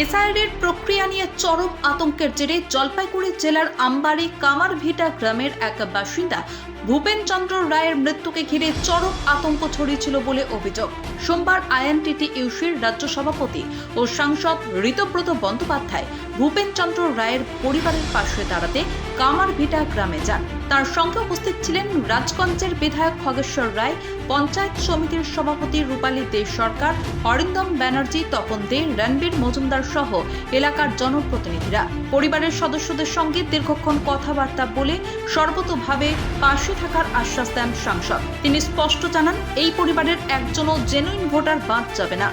এসআইআরের প্রক্রিয়া নিয়ে চরম আতঙ্কের জেরে জলপাইগুড়ি জেলার আমবাড়ি কামারভিটা গ্রামের এক বাসিন্দা ভূপেন চন্দ্র রায়ের মৃত্যুকে ঘিরে চরম আতঙ্ক ছড়িয়েছিল বলে অভিযোগ। সোমবার আইএনটিটি ইউসির রাজ্য সভাপতি ও সাংসদ ঋতব্রত বন্দ্যোপাধ্যায় ভূপেন চন্দ্র রায়ের পরিবারের পাশে দাঁড়াতে কামারভিটা গ্রামে যান। তার সঙ্গে উপস্থিত ছিলেন রাজগঞ্জের বিধায়ক খগেশ্বর রায়, পঞ্চায়েত সমিতির সভাপতি রূপালী দে সরকার, অরিন্দম ব্যানার্জি, তপন দে, রণবীর মজুমদার সহ এলাকার জনপ্রতিনিধিরা। পরিবারের সদস্যদের সঙ্গে দীর্ঘক্ষণ কথাবার্তা বলে সর্বতোভাবে পাশে থাকার আশ্বাস দেন সাংসদ। তিনি স্পষ্ট জানান, এই পরিবারের একজনও জেনুইন ভোটার বাদ যাবে না।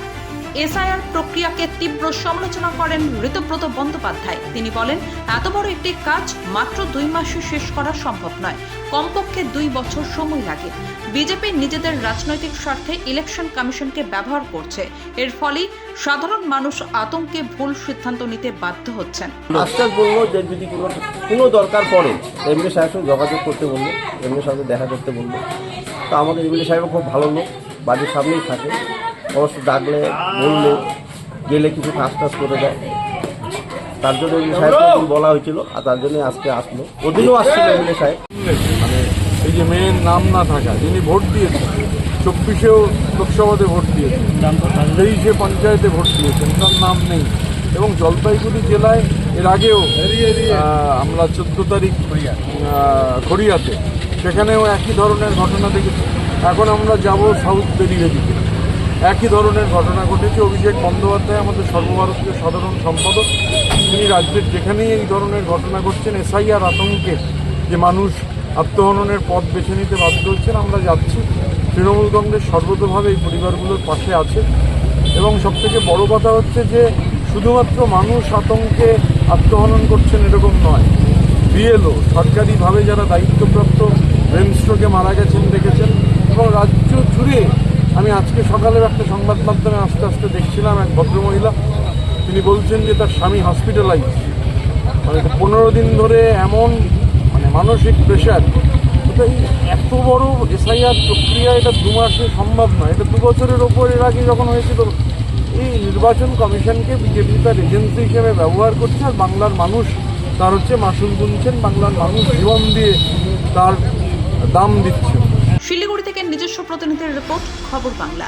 এসআইআর প্রক্রিয়াকে তীব্র সমালোচনা করেন ঋতব্রত বন্দ্যোপাধ্যায়। তিনি বলেন, এত বড় একটি কাজ মাত্র দুই মাসে শেষ করা সম্ভব নয়। কমপক্ষে দুই বছর সময় লাগে। বিজেপি নিজেদের রাজনৈতিক স্বার্থে ইলেকশন কমিশনকে ব্যবহার করছে। এর ফলেই সাধারণ মানুষ আতঙ্কে ভুল সিদ্ধান্ত নিতে বাধ্য হচ্ছেন। আশ্বাস বলল যে যদি কোনো দরকার পড়ে এমএলএ সাহেবের সঙ্গে যোগাযোগ করতে বলল এমএলএ সাহেবের দেখা করতে বলল। তো আমাদের এমএলএ সাহেব খুব ভালো লোক, বাড়ির সামনেই থাকে। অবশ্য ডাকলে বললে গেলে কিছু কাজ টাজ করে দেয়। তার জন্য এমএলএ সাহেবকে বলা হয়েছিল আর তার জন্য আজকে আসলো। ওদিনও আসছিল সাহেব। মানে এই যে মেয়ের নাম না থাকা যিনি ভোট দিয়েছেন চব্বিশেও লোকসভাতে ভোট দিয়েছেন তেইশে পঞ্চায়েতে ভোট দিয়েছেন তার নাম নেই। এবং জলপাইগুড়ি জেলায় এর আগেও আমরা চোদ্দ তারিখ খড়িয়াতে সেখানেও একই ধরনের ঘটনা দেখেছি। এখন আমরা যাব সাউথ বেরিয়ে দিকে। একই ধরনের ঘটনা ঘটেছে। অভিষেক বন্দ্যোপাধ্যায়, আমাদের সর্বভারতীয় সাধারণ সম্পাদক, তিনি রাজ্যের যেখানেই এই ধরনের ঘটনা ঘটছেন, এসআইআর আতঙ্কে যে মানুষ আত্মহননের পথ বেছে নিতে বাধ্য হচ্ছেন, আমরা যাচ্ছি। তৃণমূল কংগ্রেস সর্বতভাবে এই পরিবারগুলোর পাশে আছে। এবং সবথেকে বড় কথা হচ্ছে যে, শুধুমাত্র মানুষ আতঙ্কে আত্মহনন করছেন এরকম নয়। বিএলও, সরকারিভাবে যারা দায়িত্বপ্রাপ্ত ব্রেন স্ট্রোকে মারা গেছেন, দেখেছেন। এবং রাজ্য জুড়ে আমি আজকে সকালের একটা সংবাদ মাধ্যমে আস্তে আস্তে দেখছিলাম এক ভদ্রমহিলা। তিনি বলছেন যে তার স্বামী হসপিটালাইজ মানে পনেরো দিন ধরে এমন মানে মানসিক প্রেশার এই এত বড় এসআইআর প্রক্রিয়া, এটা দু মাসে সম্ভব নয়। এটা দু বছরের ওপর, এর আগে যখন হয়েছিল এই নির্বাচন কমিশনকে বিজেপি তার এজেন্সি হিসেবে ব্যবহার করছে, আর বাংলার মানুষ তার হচ্ছে মাসুল গুনছেন। বাংলার মানুষ জীবন দিয়ে তার দাম দিচ্ছে। শিলিগুড়ি থেকে নিজস্ব প্রতিনিধির রিপোর্ট খবর বাংলা।